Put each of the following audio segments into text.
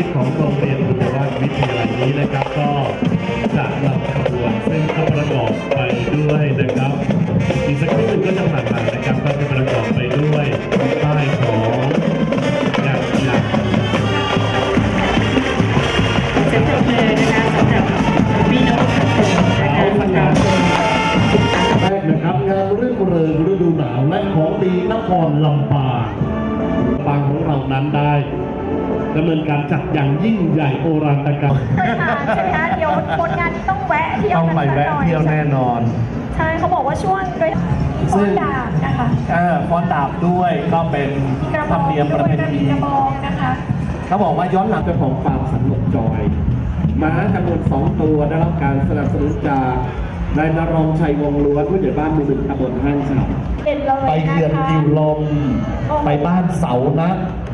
ิตของโรงเรียนบุญวัฒวิทยาลัยนี้นะครับ ก็จะนำขบวนซึ่งก็ประกอบไปด้วยนะครับอีกสักครู่หนึ่งก็จะผ่านมานะครับก็จะประกอบไปด้วยป้ายของงานกีฬาเสียงปรบมือนะคะสำหรับพี่น้องทุกคนนะคะสำหรับแรกนะครับงานรื่นเริงฤดูหนาวและของดีนครลำปาง ปางของเรานั้นได้ดำเนินการจัดอย่างยิ่งใหญ่โอรานตกรรมเคยมาใช่ไหมคะเดี๋ยวคนงานนี้ต้องแวะเที่ยวต้องกันไปสักหแวะน่อยเที่ยวแน่นอนใช่เขาบอกว่าช่วงโดยโคดาบนะคะ เออฟ้อนดาบด้วยก็เป็นมีกระบธรอรมงเนียมด้ปวระยเพนะณี มีกระบองนะคะ เขาบอกว่าย้อนหลังเจ้าของฟาร์มสันหลงจอยม้าจำนวนสองตัวได้รับการสนับสนุนจาก นายนรงค์ชัยวงศ์ล้วนผู้ใหญ่บ้านหมู่หนึ่งตำบลห้างฉับเห็นเลยไปเยือนนะคะกิวลมโอ้ไปบ้านเสานะ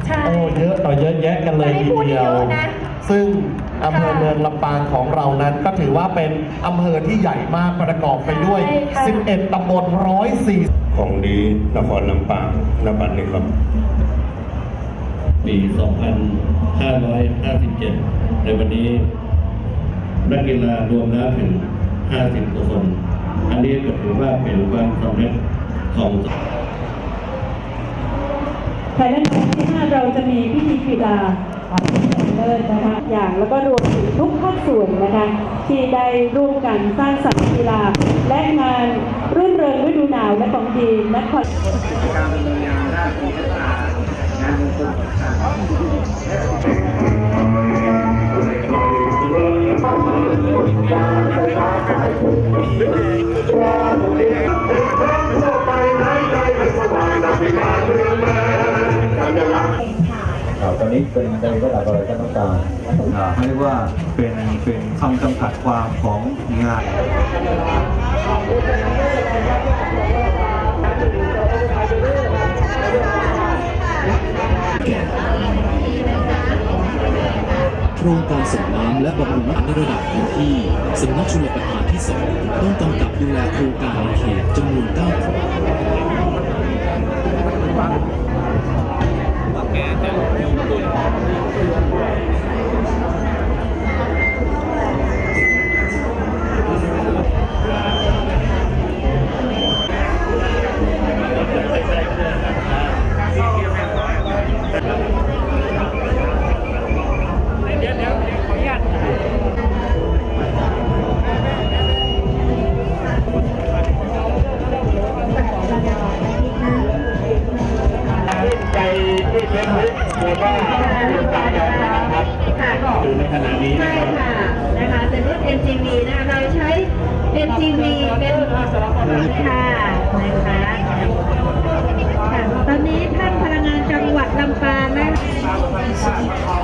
ใช่โอ้เยอะต่อเยอะแยะกันเลยไม่ได้ทีพูดเดียวเยอะนะ ซึ่งอำเภอค่ะเมืองลำปางของเรานั้น ก็ถือว่าเป็นอำเภอที่ใหญ่มากประกอบไปด้วยใช่ค่ะ11ตำบล104ของดีนครลำปางนบัดนี้ครับ ปี 2557 ในวันนี้ นักกีฬารวมแล้วถึง 50กว่าคน อันนี้ก็ถือว่าเป็นความสำเร็จของภายในวันที่5เราจะมีพิธีกีฬาเลิศนะคะอย่างแล้วก็รวมถึงทุกภาคส่วนนะคะที่ได้ร่วมกันสร้างสรรค์กีฬา และงานรื่นเริงฤดูหนาวและของดีนครอ่าต อนนี้เป็นในระดับอะไรกันต้องการเขาเรียกว่าเป็นเป็นคำจำกัดความของงาน ครงการส่งน้ำและบำรุงน้ำในระดับพื้นที่สำนักชลประทานที่ 2 ต้องกำกับดูแลโครงการเขตจำนวน9โครง ลูกค้าของเรานะครับอยู่ในขณะนี้ใช่นะครับค่ะนะคะเป็นรุ่น MGV นะเราใช้ MGV เป็นค่ะนะคะค่ะตอนนี้ท่านพลังงานจังหวัดลำปางนะคะ